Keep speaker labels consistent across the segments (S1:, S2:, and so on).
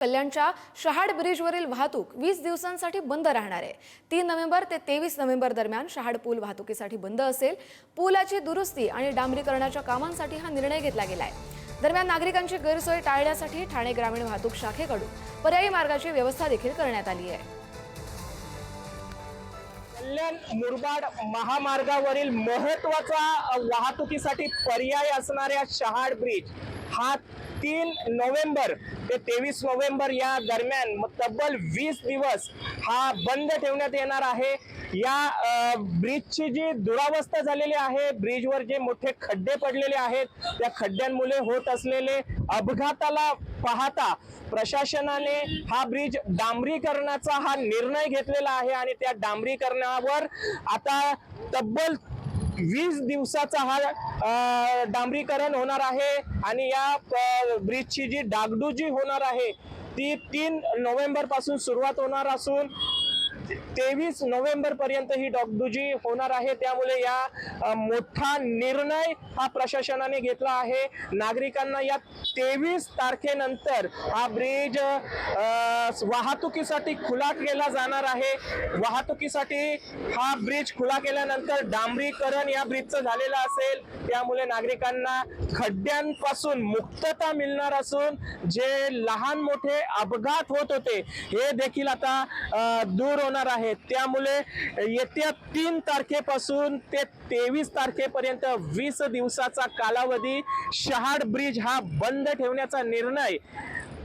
S1: कल्याणच्या शहाड ब्रिजवरील वाहतूक वीस दिवसांसाठी बंद राहणार आहे. तीन नोव्हेंबर ते तेवीस नोव्हेंबर दरम्यान शहाड पूल वाहतुकीसाठी बंद असेल. पुलाची दुरुस्ती आणि डांबरीकरणाच्या कामांसाठी हा निर्णय घेतला गेला आहे दरम्यान नागरिकांची गैरसोय टाळण्यासाठी ठाणे ग्रामीण वाहतूक शाखेकडून पर्यायी मार्गाची व्यवस्था देखील करण्यात आली आहे.
S2: कल्याण मुरबाड महामार्गावरील महत्त्वाचा वाहतुकीसाठी पर्याय असणाऱ्या शहाड ब्रिज हा तीन नोव्हेंबर ते तेवीस नोव्हेंबर या दरम्यान तब्बल वीस दिवस हा बंद ठेवण्यात येणार आहे. या ब्रिजची जी दुरावस्था झालेली आहे ब्रिजवर जे मोठे खड्डे पडलेले आहेत त्या खड्ड्यांमुळे होत असलेले अपघाताला पाहता प्रशासनाने हा ब्रिज डांबरीकरणाचा हा निर्णय घेतलेला आहे आणि त्या डांबरीकरणावर आता तब्बल वीस दिवसाचा हा डांबरीकरण होणार आहे आणि या ब्रिजची जी डागडुजी होणार आहे ती तीन नोव्हेंबरपासून सुरुवात होणार असून तेवीस नोव्हेंबर पर्यंत ही डॉगडुजी होणार आहे. त्यामुळे या मोठा निर्णय हा प्रशासनाने घेतला आहे. नागरिकांना या तेवीस तारखेनंतर हा ब्रिज वाहतुकीसाठी खुला केला जाणार आहे. वाहतुकीसाठी हा ब्रिज खुला केल्यानंतर डांबरीकरण या ब्रिजचं झालेलं असेल. त्यामुळे नागरिकांना खड्ड्यांपासून मुक्तता मिळणार असून जे लहान मोठे अपघात होत होते हे देखील आता दूर होणार आहे त्यामुळे येत्या तीन तारखेपासून ते तेवीस तारखेपर्यंत वीस दिवसाचा कालावधी शहाड ब्रिज हा बंद ठेवण्याचा निर्णय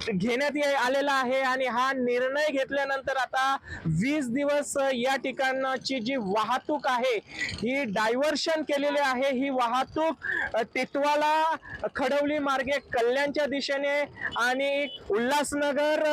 S2: घेण्यात ये- आलेला आहे आणि हा निर्णय घेतल्यानंतर आता वीस दिवस या ठिकाणाची जी वाहतूक आहे ही डायव्हर्शन केलेली आहे. ही वाहतूक अ, टिटवाला खडवली मार्गे कल्याणच्या दिशेने आणि उल्हासनगर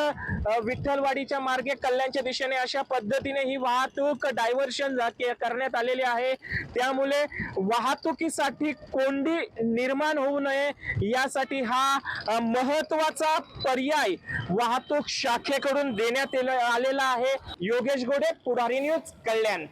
S2: विठ्ठलवाडीच्या मार्गे कल्याणच्या दिशेने अशा पद्धतीने ही वाहतूक डायव्हर्शन करण्यात आलेली आहे. त्यामुळे वाहतुकीसाठी कोंडी निर्माण होऊ नये यासाठी हा महत्त्वाचा पर्याय वाहतूक शाखेकडून देण्यात आलेला आहे. योगेश गोडे पुढारी न्यूज कल्याण.